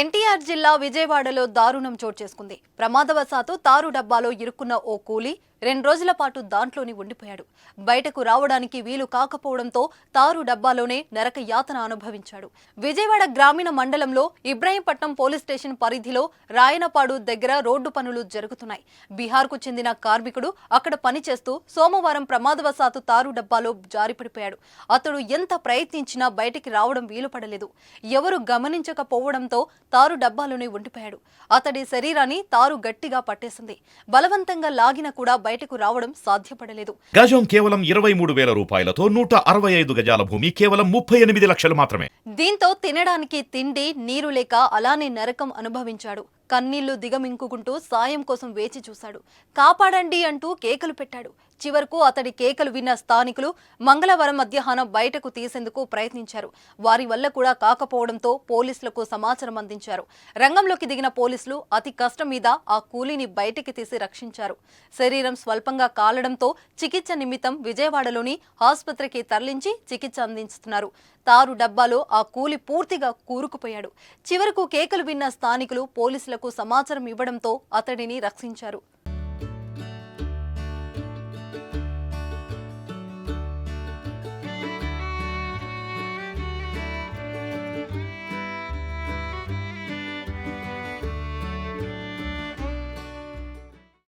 ఎన్టీఆర్ జిల్లా విజయవాడలో దారుణం చోటు చేసుకుంది. ప్రమాదవశాత్తు తారు డబ్బాలో ఇరుక్కున్న ఓ కూలీ రెండు రోజుల పాటు దాంట్లోనే ఉండిపోయాడు. బయటకు రావడానికి వీలు కాకపోవడంతో తారు డబ్బాలోనే నరక యాతన అనుభవించాడు. విజయవాడ గ్రామీణ మండలంలో ఇబ్రాహీంపట్నం పోలీస్ స్టేషన్ పరిధిలో రాయనపాడు దగ్గర రోడ్డు పనులు జరుగుతున్నాయి. బీహార్కు చెందిన కార్మికుడు అక్కడ పనిచేస్తూ సోమవారం ప్రమాదవశాత్తు తారు డబ్బాలో జారిపడిపోయాడు. అతడు ఎంత ప్రయత్నించినా బయటికి రావడం వీలు పడలేదు ఎవరు గమనించకపోవడంతో తారు డబ్బాలోనే ఉండిపోయాడు. అతడి శరీరాన్ని తారు గట్టిగా పట్టేసింది. బలవంతంగా లాగిన కూడా బయటకు రావడం సాధ్యపడలేదు. గజం కేవలం ఇరవై మూడు వేల రూపాయలతో నూట అరవై ఐదు గజాల భూమి కేవలం ముప్పై ఎనిమిది లక్షలు మాత్రమే. దీంతో తినడానికి తిండి నీరు లేక అలానే నరకం అనుభవించాడు. కన్నీళ్ళు దిగమింగుకుంటూ సాయం కోసం వేచి చూశాడు. కాపాడండి అంటూ కేకలు పెట్టాడు. చివరకు అతడి కేకలు విన్న స్థానికులు మంగళవారం మధ్యాహ్నం బయటకు తీసేందుకు ప్రయత్నించారు. వారి వల్ల కూడా కాకపోవడంతో పోలీసులకు సమాచారం అందించారు. రంగంలోకి దిగిన పోలీసులు అతి కష్టం మీద ఆ కూలీని బయటికి తీసి రక్షించారు. శరీరం స్వల్పంగా కాలడంతో చికిత్స నిమిత్తం విజయవాడలోని ఆసుపత్రికి తరలించి చికిత్స అందిస్తున్నారు. తారు డబ్బాలో ఆ కూలి పూర్తిగా కూరుకుపోయాడు. చివరకు కేకలు విన్న స్థానికులు పోలీసులకు సమాచారం ఇవ్వడంతో అతడిని రక్షించారు.